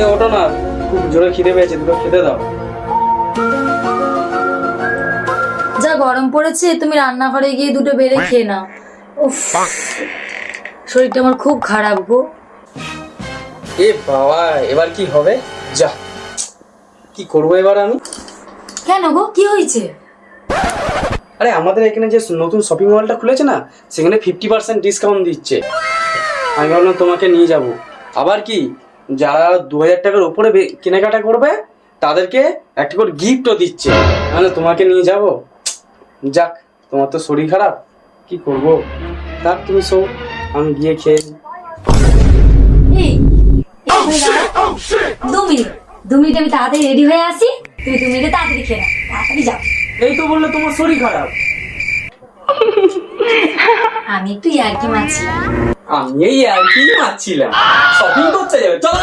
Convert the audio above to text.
এ ওটো না। খুব জোরে খিদে পেয়েছে দুটো খেতে দাও। যা গরম পড়েছে তুমি রান্নাঘরে গিয়ে দুটো বেড়ে খেয়ে নাও। উফ শরীরটা আমার খুব খারাপ গো। এ বাবা এবার কি হবে? যা কি করব এবার আমি? কেন গো কি হয়েছে? আরে আমাদের এখানে যে নতুন শপিং মলটা খুলেছে না সেখানে ফিফটি পার্সেন্ট ডিসকাউন্ট দিচ্ছে। আমি ভাবলাম তোমাকে নিয়ে যাব। আবার কি? যারা দু হাজার টাকার উপরে কেনাকাটা করবে তাদেরকে একটা করে গিফটও দিচ্ছে। মানে তোমাকে নিয়ে যাব? যাক তোমার তো শরীর খারাপ কি করব? থাক তুমি শো আমি গিয়ে খেয়ে নিই। এই দু মিনিট দু মিনিট আমি তাড়াতাড়ি রেডি হয়ে আসি। তুমি দু মিনিটে তাড়াতাড়ি খেয়ে তাড়াতাড়ি যাও। এই তো বললে তোমার শরীর খারাপ। আমি একটু ইয়ার্কি মারছিলাম। আমি এই আর কি মারছিলাম। শপিং করতে যাবে চলো।